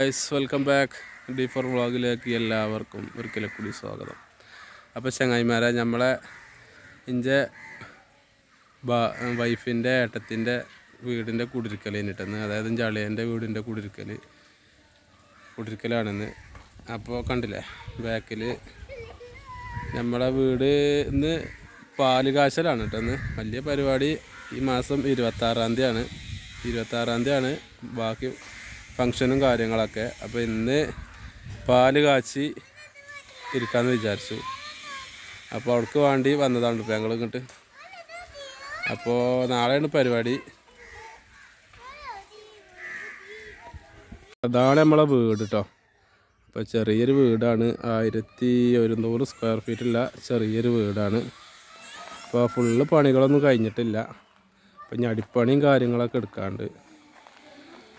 Guys welcome back D four വ്ളോഗിലേക്ക് എല്ലാവർക്കും ഒരിക്കലും കൂടി സ്വാഗതം. അപ്പോൾ ചങ്ങായിമാരെ നമ്മളെ ഇഞ്ചെ വൈഫിന്റെ ഏട്ടത്തിന്റെ വീടിന്റെ കുടിരിക്കൽ കഴിഞ്ഞിട്ടെന്ന് അതായത് ജളിയന്റെ വീടിന്റെ കുടിരിക്കൽ കുടിരിക്കലാണെന്ന് അപ്പോൾ കണ്ടില്ലേ? ബാക്കിൽ നമ്മളെ വീട് ഇന്ന് പാൽ കാശലാണ് കേട്ടോ വലിയ പരിപാടി ഈ മാസം ഇരുപത്താറാം തീയതിയാണ്. ഇരുപത്താറാം തീയതിയാണ്. ബാക്കി ഫങ്ഷനും കാര്യങ്ങളൊക്കെ. അപ്പോൾ ഇന്ന് പാൽ കാച്ചി ഇരിക്കാമെന്ന് വിചാരിച്ചു. അപ്പോൾ അവൾക്ക് വേണ്ടി വന്നതാണ് ഇപ്പോൾ ഞങ്ങൾ ഇങ്ങോട്ട്. അപ്പോൾ നാളെയാണ് പരിപാടി. അതാണ് നമ്മളെ വീട് കേട്ടോ അപ്പോൾ ചെറിയൊരു വീടാണ്. ആയിരത്തി ഒരുന്നൂറ് സ്ക്വയർ ഫീറ്റുള്ള ചെറിയൊരു വീടാണ്. അപ്പോൾ ഫുള്ള് പണികളൊന്നും കഴിഞ്ഞിട്ടില്ല. അപ്പം ഞടിപ്പണിയും കാര്യങ്ങളൊക്കെ എടുക്കാണ്ട്.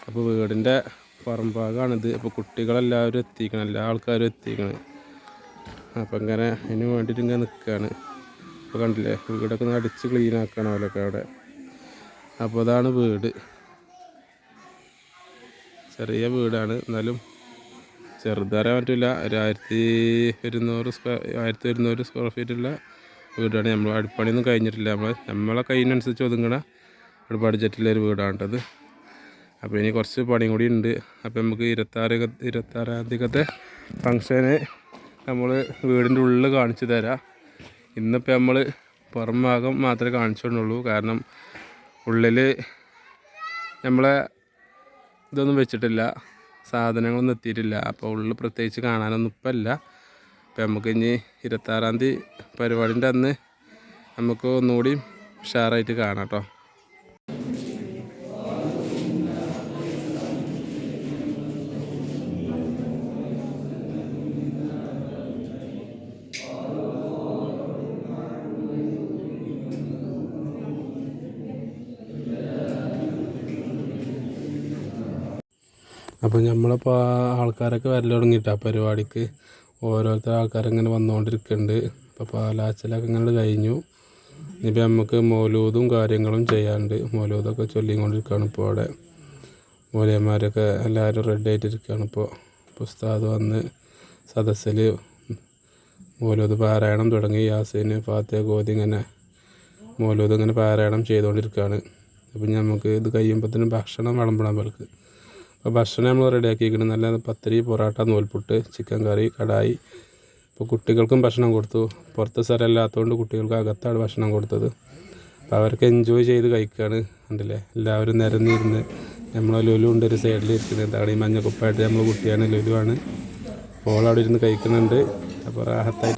അപ്പോൾ വീടിന്റെ പുറംഭാഗമാണിത് അപ്പോൾ കുട്ടികളെല്ലാവരും എത്തിക്കണം. എല്ലാ ആൾക്കാരും എത്തിക്കണം. അപ്പോൾ ഇങ്ങനെ അതിന് വേണ്ടിയിട്ട് ഇങ്ങനെ നിൽക്കുകയാണ്. അപ്പോൾ കണ്ടില്ലേ? വീടൊക്കെ ഒന്ന് അടിച്ച് ക്ലീൻ ആക്കണം അവരൊക്കെ അവിടെ. അപ്പോൾ അതാണ് വീട്. ചെറിയ വീടാണ്. എന്നാലും ചെറുതാരാൻ പറ്റില്ല ഒരു ആയിരത്തി ഒരുന്നൂറ് സ്ക്വയർ ആയിരത്തി ഒരുന്നൂറ് സ്ക്വയർ ഫീറ്റുള്ള വീടാണ്. നമ്മൾ അടുപ്പണിയൊന്നും കഴിഞ്ഞിട്ടില്ല. നമ്മൾ നമ്മളെ കയ്യിനനുസരിച്ച് ഒതുങ്ങണ ഒരു ബഡ്ജറ്റിലെ വീടാണ് കേട്ടത്. അപ്പോൾ ഇനി കുറച്ച് പണിയും കൂടി ഉണ്ട്. അപ്പോൾ നമുക്ക് ഇരുപത്താറ് ഇരുപത്താറാം തീയതിക്കത്തെ ഫങ്ഷന് നമ്മൾ വീടിന്റെ ഉള്ളിൽ കാണിച്ചു തരാം. ഇന്നിപ്പോൾ നമ്മൾ പുറം ഭാഗം മാത്രമേ കാണിച്ചുകൊണ്ടുള്ളൂ. കാരണം ഉള്ളിൽ നമ്മളെ ഇതൊന്നും വെച്ചിട്ടില്ല. സാധനങ്ങളൊന്നും എത്തിയിട്ടില്ല. അപ്പോൾ ഉള്ളിൽ പ്രത്യേകിച്ച് കാണാനൊന്നും ഇപ്പം ഇല്ല. അപ്പോൾ നമുക്ക് ഇനി ഇരുപത്താറാം തീയതി പരിപാടിന്റെ അന്ന് നമുക്ക് ഒന്നുകൂടി ഉഷാറായിട്ട് കാണാം കേട്ടോ അപ്പോൾ നമ്മളിപ്പോൾ ആൾക്കാരൊക്കെ വരൽ തുടങ്ങിയിട്ട് ആ പരിപാടിക്ക്. ഓരോരുത്തർ ആൾക്കാരിങ്ങനെ വന്നുകൊണ്ടിരിക്കുന്നുണ്ട് അപ്പോൾ പാലാച്ചലൊക്കെ ഇങ്ങനെ കഴിഞ്ഞു. ഇനിയിപ്പോൾ നമുക്ക് മോലൂതും കാര്യങ്ങളും ചെയ്യാണ്ട് മോലൂതൊക്കെ ചൊല്ലിക്കൊണ്ടിരിക്കുകയാണ് ഇപ്പോൾ അവിടെ. മൂലയന്മാരൊക്കെ എല്ലാവരും റെഡി ആയിട്ടിരിക്കുകയാണ് ഇപ്പോൾ പുസ്താദ് വന്ന് സദസ്സിൽ മൗലൂദ് പാരായണം തുടങ്ങി. യാസീന് ഫാത്തിയ ഗോതി ഇങ്ങനെ മൗലൂദ് ഇങ്ങനെ പാരായണം ചെയ്തുകൊണ്ടിരിക്കുകയാണ് അപ്പം നമുക്ക് ഇത് കഴിയുമ്പോഴത്തേനും ഭക്ഷണം വിളമ്പണം അവർക്ക് അപ്പോൾ ഭക്ഷണം നമ്മൾ റെഡിയാക്കിയിരിക്കണം നല്ല പത്തിരി പൊറോട്ട നൂൽപുട്ട് ചിക്കൻ കറി കടായി. ഇപ്പോൾ കുട്ടികൾക്കും ഭക്ഷണം കൊടുത്തു. പുറത്ത് സ്ഥലം ഇല്ലാത്തതുകൊണ്ട് കുട്ടികൾക്ക് അകത്താണ് ഭക്ഷണം കൊടുത്തത്. അപ്പോൾ അവർക്ക് എൻജോയ് ചെയ്ത് കഴിക്കുകയാണ്. ഉണ്ടല്ലേ എല്ലാവരും നിരന്നിരുന്ന് നമ്മളെ ലുലു ഉണ്ട് ഒരു സൈഡിൽ ഇരിക്കുന്നത്. എന്താണ് ഈ മഞ്ഞക്കുപ്പായിട്ട് നമ്മൾ കുട്ടിയാണ് ലുലുവാണ്. അപ്പോൾ അവിടെ ഇരുന്ന് കഴിക്കുന്നുണ്ട്. അപ്പോൾ റാഹത്തായിട്ട്